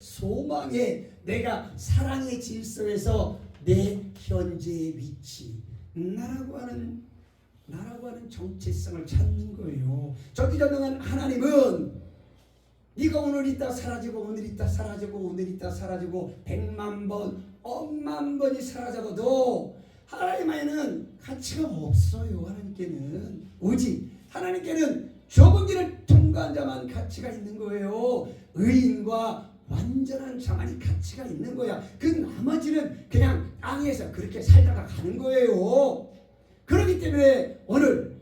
소망에 내가 사랑의 질서에서 내 현재의 위치 나라고 하는 나라고 하는 정체성을 찾는 거예요. 전지전능한 하나님은 네가 오늘 있다 사라지고 오늘 있다 사라지고 오늘 있다 사라지고 백만 번 억만 번이 사라져도 하나님에는 가치가 없어요. 하나님께는 오직 하나님께는 좁은 길을 통과한 자만 가치가 있는 거예요. 의인과 완전한 자만이 가치가 있는 거야. 그 나머지는 그냥 땅에서 그렇게 살다가 가는 거예요. 그렇기 때문에 오늘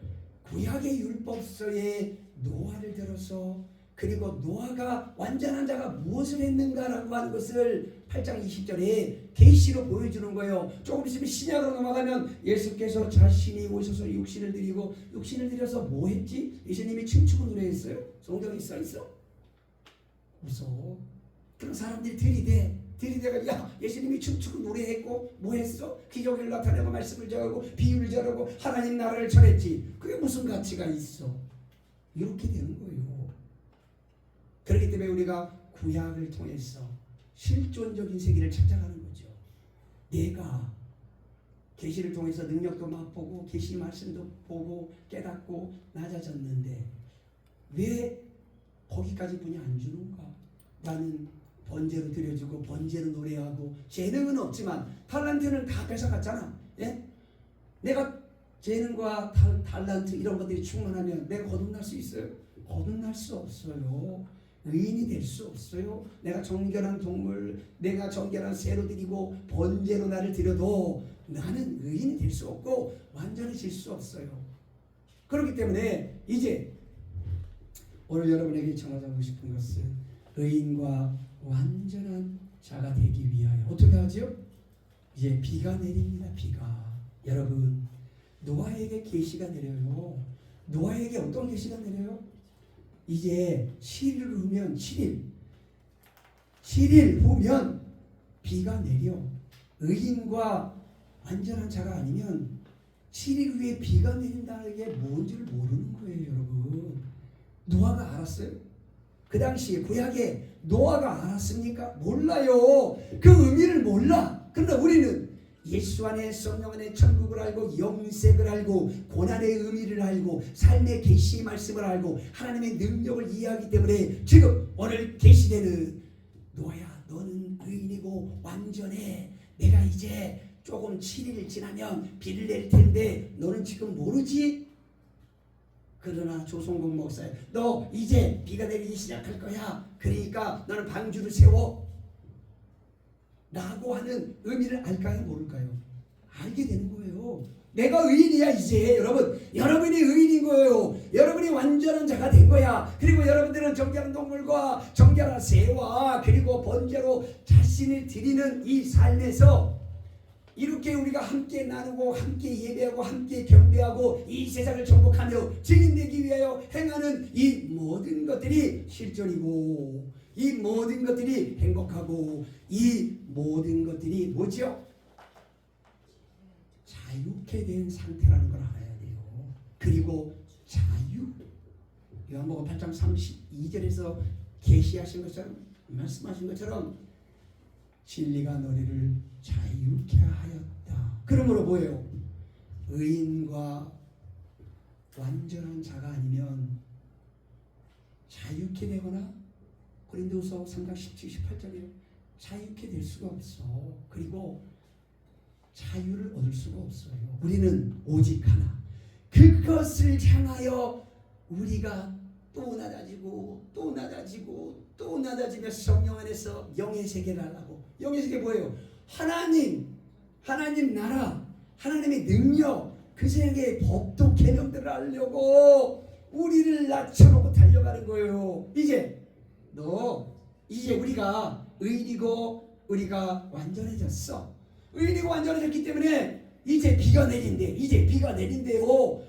구약의 율법서에 노아를 들어서 그리고 노아가 완전한 자가 무엇을 했는가라고 하는 것을 8장 20절에 계시로 보여주는 거예요. 조금 있으면 신약으로 넘어가면 예수께서 자신이 오셔서 육신을 드리고 육신을 드려서 뭐 했지? 예수님이 춤추고 노래했어요? 성경에 써 있어? 없어. 그런 사람들이 들이대 들이대가 야 예수님이 춤추고 노래했고 뭐 했어? 기적을 나타내고 말씀을 전하고 비유를 전하고 하나님 나라를 전했지. 그게 무슨 가치가 있어? 이렇게 되는 거예요. 그렇기 때문에 우리가 구약을 통해서 실존적인 세계를 찾아가는 거죠. 내가 계시를 통해서 능력도 맛보고 계시 말씀도 보고 깨닫고 낮아졌는데 왜 거기까지 분이 안 주는가? 나는 번제로 드려주고 번제로 노래하고 재능은 없지만 탈란트는 다 뺏어갔잖아. 예? 내가 재능과 탈, 탈란트 이런 것들이 충만하면 내가 거듭날 수 있어요? 거듭날 수 없어요. 의인이 될 수 없어요. 내가 정결한 동물, 내가 정결한 새로 드리고 번제로 나를 드려도 나는 의인이 될 수 없고 완전해질 수 없어요. 그렇기 때문에 이제 오늘 여러분에게 전하고 싶은 것은 의인과 완전한 자가 되기 위하여 어떻게 하죠? 이제 비가 내립니다. 비가 여러분 노아에게 계시가 내려요. 노아에게 어떤 계시가 내려요? 이제 7일 후면 7일 7일 후면 비가 내려 의인과 완전한 자가 아니면 7일 후에 비가 내린다는 게 뭔지를 모르는 거예요 여러분 노아가 알았어요? 그 당시에 구약에 노아가 알았습니까? 몰라요 그 의미를 몰라 그러나 우리는 예수 안에 성령 안에 천국을 알고 영색을 알고 고난의 의미를 알고 삶의 계시의 말씀을 알고 하나님의 능력을 이해하기 때문에 지금 오늘 계시되는 노아야 너는 의인이고 완전해 내가 이제 조금 7일 지나면 비를 낼 텐데 너는 지금 모르지? 그러나 조성근 목사야 너 이제 비가 내리기 시작할 거야 그러니까 너는 방주를 세워 라고 하는 의미를 알까요 모를까요? 알게 되는 거예요. 내가 의인이야 이제 여러분 여러분이 의인인 거예요. 여러분이 완전한 자가 된 거야. 그리고 여러분들은 정결한 동물과 정결한 새와 그리고 번제로 자신을 드리는 이 삶에서 이렇게 우리가 함께 나누고 함께 예배하고 함께 경배하고 이 세상을 정복하며 증인되기 위하여 행하는 이 모든 것들이 실존이고 이 모든 것들이 행복하고 이 모든 것들이 뭐죠? 자유케 된 상태라는 걸 알아야 돼요. 그리고 자유 요한복음 8장 32절에서 계시하신 것처럼 말씀하신 것처럼 진리가 너희를 자유케 하였다. 그러므로 뭐예요? 의인과 완전한 자가 아니면 자유케 되거나 고린도서 3장 17, 18절에 자유케 될 수가 없어. 그리고 자유를 얻을 수가 없어요. 우리는 오직 하나. 그것을 향하여 우리가 또 낮아지고 또 낮아지고 또 낮아지며 성령 안에서 영의 세계를 하려고 영의 세계 뭐예요? 하나님 하나님 나라 하나님의 능력 그 세계의 법도 개념들을 알려고 우리를 낮춰놓고 달려가는 거예요. 이제 너 이제 우리가 의인이고 우리가 완전해졌어. 의인이고 완전해졌기 때문에 이제 비가 내린대 이제 비가 내린대요.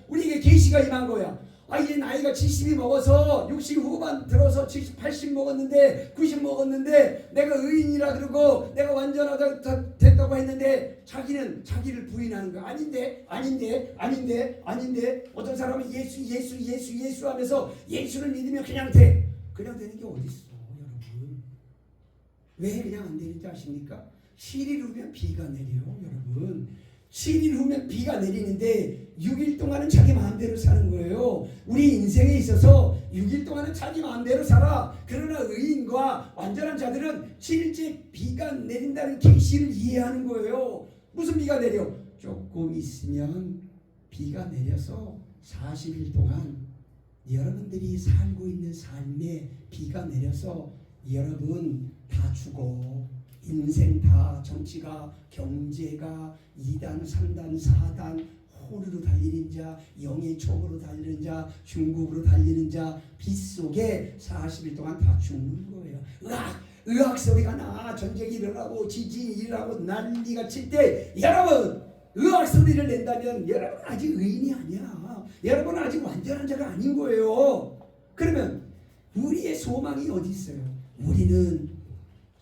우리에게 계시가 임한 거야 아 이제 나이가 70이 먹어서 60 후반 들어서 70, 80 먹었는데 90 먹었는데 내가 의인이라 그러고 내가 완전하다 됐다고 했는데 자기는 자기를 부인하는 거 아닌데 아닌데 아닌데 아닌데 어떤 사람은 예수 예수 예수 예수 하면서 예수를 믿으면 그냥 돼 그냥 되는 게 어디 있어 여러분 왜 그냥 안 내리는지 아십니까? 7일 후면 비가 내려요, 여러분. 7일 후면 비가 내리는데 6일 동안은 자기 마음대로 사는 거예요. 우리 인생에 있어서 6일 동안은 자기 마음대로 살아. 그러나 의인과 완전한 자들은 7일째 비가 내린다는 계시를 이해하는 거예요. 무슨 비가 내려? 조금 있으면 비가 내려서 40일 동안 여러분들이 살고 있는 삶에 비가 내려서 여러분 다 죽어. 인생 다 정치가 경제가 2단 3단 4단 호르로 달리는 자 영의 촉으로 달리는 자 중국으로 달리는 자 빗속에 40일 동안 다 죽는 거예요. 으악! 의학 소리가 나! 전쟁이 일어나고 지진이 일어나고 난리가 칠 때 여러분! 의학 소리를 낸다면 여러분 아직 의인이 아니야. 여러분 아직 완전한 자가 아닌 거예요. 그러면 우리의 소망이 어디 있어요? 우리는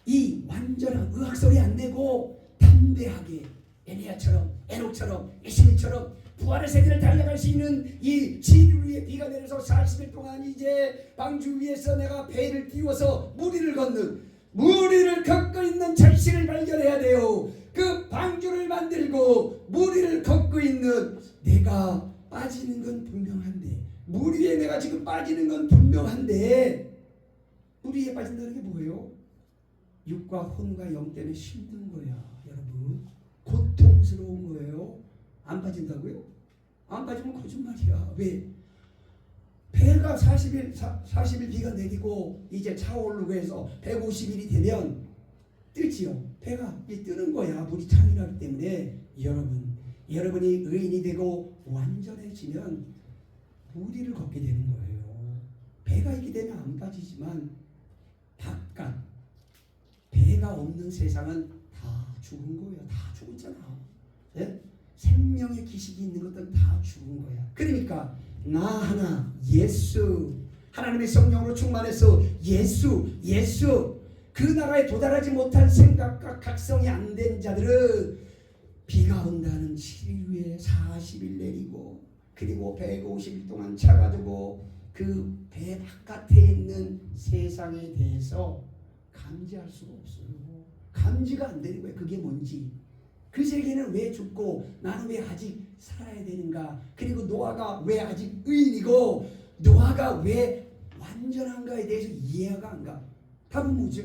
이 완전한 의학 소리 안 내고 담대하게 에리야처럼 에녹처럼 예수님처럼 부활의 세계를 달려갈 수 있는 이 지류 위에 비가 내려서 40일 동안 이제 방주 위에서 내가 배를 띄워서 무리를 걷는 무리를 걷고 있는 절실을 발견해야 돼요. 그 방주를 만들고 무리를 걷고 있는 내가 빠지는 건 분명한데 무리에 내가 지금 빠지는 건 분명한데 무리에 빠진다는 게 뭐예요? 육과 혼과 영 때문에 힘든 거야, 여러분. 고통스러운 거예요. 안 빠진다고요? 안 빠지면 거짓말이야. 왜? 배가 40일, 40일 비가 내리고 이제 차오르고 해서 150일이 되면 뜨지요. 배가 이 뜨는 거야. 물이 찬이라기 때문에 여러분, 여러분이 의인이 되고 완전해지면 무리를 걷게 되는 거예요. 배가 있게 되면 안 빠지지만 바깥 배가 없는 세상은 다 죽은 거예요. 다 죽었잖아. 예? 생명의 기식이 있는 것들은 다 죽은 거야. 그러니까 나 하나 예수 하나님의 성령으로 충만해서 예수 예수 그 나라에 도달하지 못한 생각과 각성이 안 된 자들은 비가 온다는 7일 후에 40일 내리고 그리고 150일 동안 차가지고 그 배 바깥에 있는 세상에 대해서 감지할 수가 없어요. 감지가 안 되는 거예요. 그게 뭔지. 그 세계는 왜 죽고 나는 왜 아직 살아야 되는가? 그리고 노아가 왜 아직 의인이고 노아가 왜 완전한가에 대해서 이해가 안 가. 답은 뭐죠?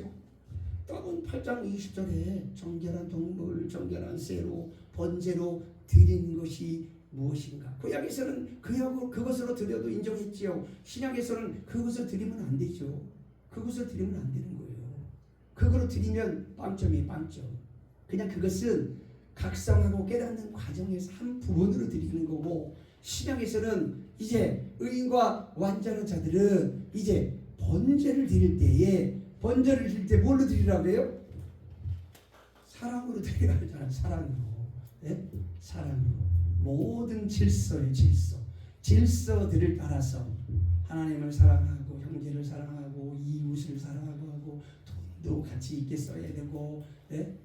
답은 8장 20절에 정결한 동물, 정결한 새로 번제로 드리는 것이 무엇인가? 구약에서는 그하고 그것으로 드려도 인정했지요. 신약에서는 그것을 드리면 안 되죠. 그것을 드리면 안 되는 거예요. 그거로 드리면 빵점이에요, 빵점. 그냥 그것은 각성하고 깨닫는 과정에서 한 부분으로 드리는 거고 신약에서는 이제 의인과 완전한 자들은 이제 번제를 드릴 때에 번제를 드릴 때 뭘로 드리라고 해요? 사랑으로 드리라 하잖아요. 사랑으로. 네? 사랑으로. 모든 질서의 질서. 질서들을 따라서 하나님을 사랑하고 형제를 사랑하고 이웃을 사랑하고 하고 또 같이 있게 써야 되고 예?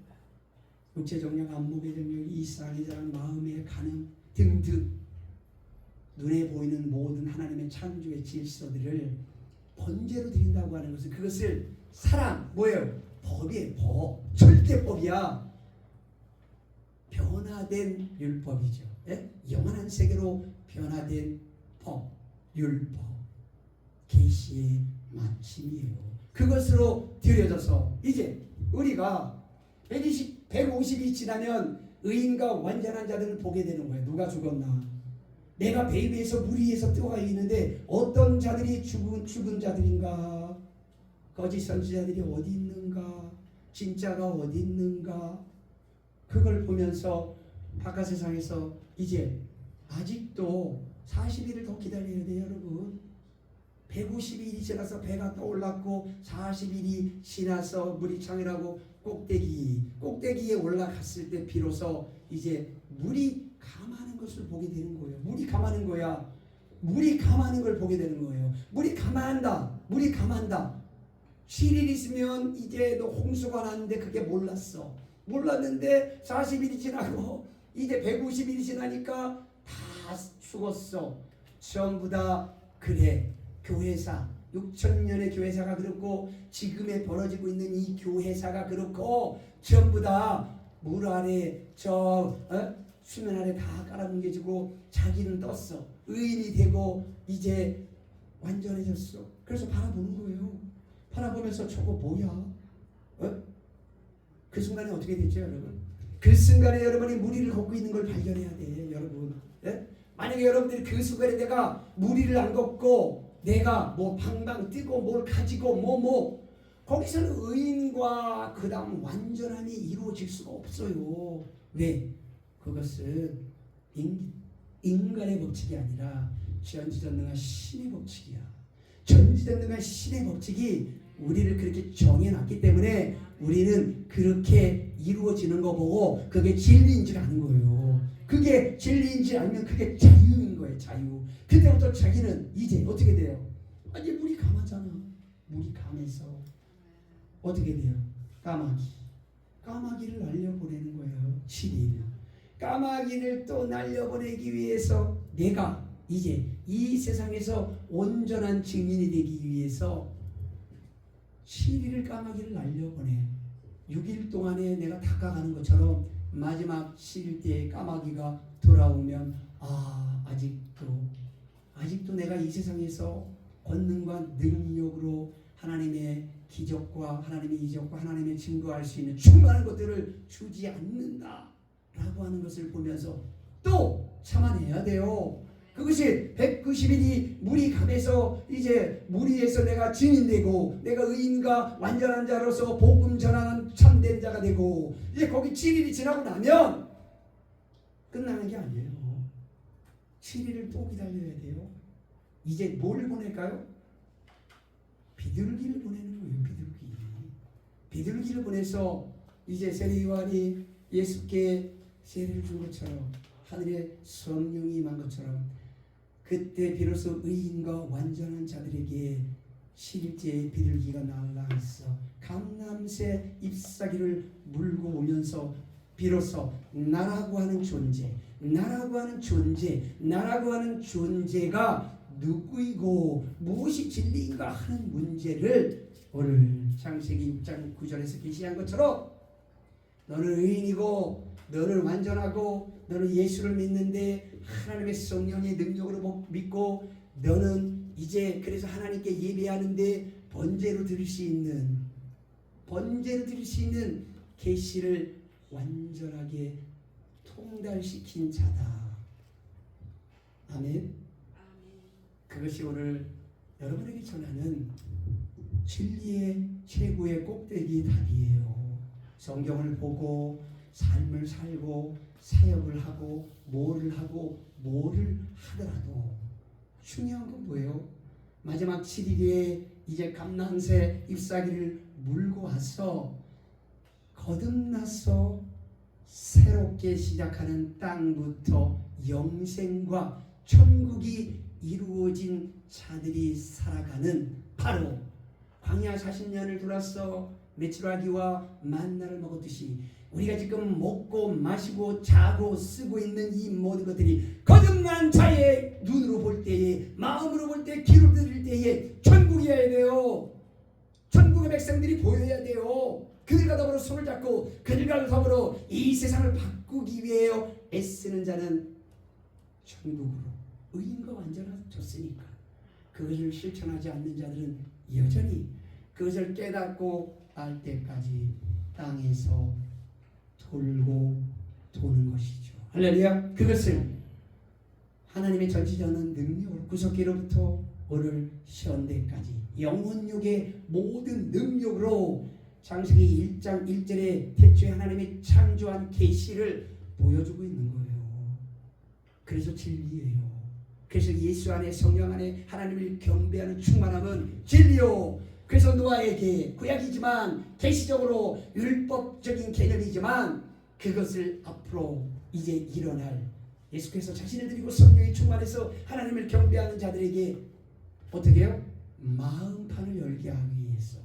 육체 정령, 안목의 정령, 이상의 자랑, 마음의 가능 등등 눈에 보이는 모든 하나님의 창조의 질서들을 번제로 드린다고 하는 것은 그것을 사랑 뭐예요? 법이에요 법 절대법이야 변화된 율법이죠 예? 영원한 세계로 변화된 법 율법 계시의 마침이에요 그것으로 드려져서 이제 우리가 120, 150이 지나면 의인과 완전한 자들을 보게 되는 거예요. 누가 죽었나? 내가 배 위에서 물 위에서 떠가 있는데 어떤 자들이 죽은, 죽은 자들인가? 거짓 선지자들이 어디 있는가? 진짜가 어디 있는가? 그걸 보면서 바깥 세상에서 이제 아직도 40일을 더 기다려야 돼요, 여러분. 150일이 지나서 배가 떠올랐고 40일이 지나서 물이 창이라고 꼭대기 꼭대기에 올라갔을 때 비로소 이제 물이 감하는 것을 보게 되는 거예요. 물이 감하는 거야. 물이 감하는 걸 보게 되는 거예요. 물이 감한다. 물이 감한다. 7일 있으면 이제 너 홍수가 났는데 그게 몰랐어. 몰랐는데 40일이 지나고 이제 150일이 지나니까 다 죽었어. 전부 다 그래. 교회사 6천 년의 교회사가 그렇고 지금에 벌어지고 있는 이 교회사가 그렇고 전부 다 물 아래 저 어? 수면 아래 다 깔아뭉개지고 자기는 떴어 의인이 되고 이제 완전해졌어 그래서 바라보는 거예요 바라보면서 저거 뭐야 어? 그 순간에 어떻게 됐죠 여러분 그 순간에 여러분이 무리를 걷고 있는 걸 발견해야 돼 여러분 예? 만약에 여러분들이 그 순간에 내가 무리를 안 걷고 내가 뭐 방방 뛰고 뭘 가지고 뭐뭐 거기서는 의인과 그 다음 완전함이 이루어질 수가 없어요 왜? 그것은 인, 인간의 법칙이 아니라 전지전능한 신의 법칙이야 전지전능한 신의 법칙이 우리를 그렇게 정해놨기 때문에 우리는 그렇게 이루어지는 거 보고 그게 진리인 줄 아는 거예요. 그게 진리인 줄 알면 그게 자유인 거예요. 자유. 그때부터 자기는 이제 어떻게 돼요? 아, 이제 물이 감하잖아. 물이 감해서 어떻게 돼요? 까마귀. 까마귀를 날려보내는 거예요. 7일. 까마귀를 또 날려보내기 위해서 내가 이제 이 세상에서 온전한 증인이 되기 위해서 7일을 까마귀를 날려보내 6일 동안에 내가 닦아가는 것처럼 마지막 7일 때 까마귀가 돌아오면 아 아직도 아직도 내가 이 세상에서 권능과 능력으로 하나님의 기적과 하나님의 이적과 하나님의 증거할 수 있는 충만한 것들을 주지 않는다 라고 하는 것을 보면서 또 참아내야 돼요. 그것이 190일이 물이 감해서 이제 무리에서 내가 증인되고 내가 의인과 완전한 자로서 복음 전하는 참된 자가 되고 이제 거기 7일이 지나고 나면 끝나는 게 아니에요. 7일을 또 기다려야 돼요. 이제 뭘 보낼까요? 비둘기를 보내는 거예요. 비둘기. 비둘기를 보내서 이제 세례 요한이 예수께 세례를 준 것처럼 하늘에 성령이 임한 것처럼 그때 비로소 의인과 완전한 자들에게 실제 비둘기가 날아있어 감남새 잎사귀를 물고 오면서 비로소 나라고 하는 존재, 나라고 하는 존재, 나라고 하는 존재가 누구이고 무엇이 진리인가 하는 문제를 오늘 창세기 6장 9절에서 계시한 것처럼 너는 의인이고 너는 완전하고 너는 예수를 믿는데 하나님의 성령의 능력으로 믿고 너는 이제 그래서 하나님께 예배하는데 번제로 드릴 수 있는 번제로 드릴 수 있는 계시를 완전하게 통달시킨 자다. 아멘. 그것이 오늘 여러분에게 전하는 진리의 최고의 꼭대기 답이에요. 성경을 보고 삶을 살고 사역을 하고 뭐를 하고 뭐를 하더라도 중요한 건 뭐예요? 마지막 7일에 이제 감난새 잎사귀를 물고 와서 거듭나서 새롭게 시작하는 땅부터 영생과 천국이 이루어진 자들이 살아가는 바로 광야 40년을 돌아서 메추라기와 만나를 먹었듯이 우리가 지금 먹고 마시고 자고 쓰고 있는 이 모든 것들이 거듭난 자의 눈으로 볼 때에 마음으로 볼 때 귀로 들을 때에 천국이어야 돼요. 천국의 백성들이 보여야 돼요. 그들과 더불어 손을 잡고 그들과 더불어 이 세상을 바꾸기 위해 애쓰는 자는 천국으로 의인과 완전해졌으니까 그것을 실천하지 않는 자들은 여전히 그것을 깨닫고 알 때까지 땅에서 돌고 도는 것이죠. 할렐루야. 그것을 하나님의 전지전은 능력으로 구속기로부터 오늘 현대까지 영혼육의 모든 능력으로 창세기 1장 1절에 태초에 하나님이 창조한 계시를 보여주고 있는 거예요. 그래서 진리예요. 그래서 예수 안에 성령 안에 하나님을 경배하는 충만함은 진리요. 그래서 노아에게 구약이지만 계시적으로 율법적인 개념이지만 그것을 앞으로 이제 일어날 예수께서 자신을 드리고 성령이 충만해서 하나님을 경배하는 자들에게 어떻게 해요? 마음판을 열게 하기 위해서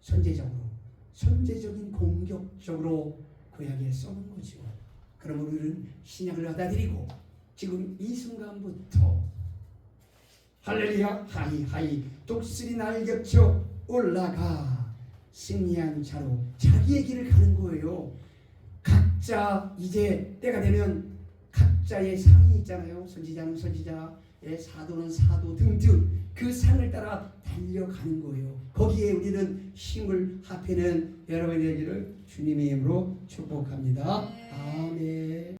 선제적으로 선제적인 공격적으로 구약에 써놓은 거죠. 그럼 우리는 신약을 받아들이고 지금 이 순간부터 할렐루야 하이 하이 독수리 날 겹쳐 올라가 승리한 자로 자기의 길을 가는 거예요. 각자 이제 때가 되면 각자의 상이 있잖아요. 선지자는 선지자, 예, 사도는 사도 등등 그 상을 따라 달려가는 거예요. 거기에 우리는 힘을 합해는 여러분의 되기를 주님의 이름으로 축복합니다. 아멘.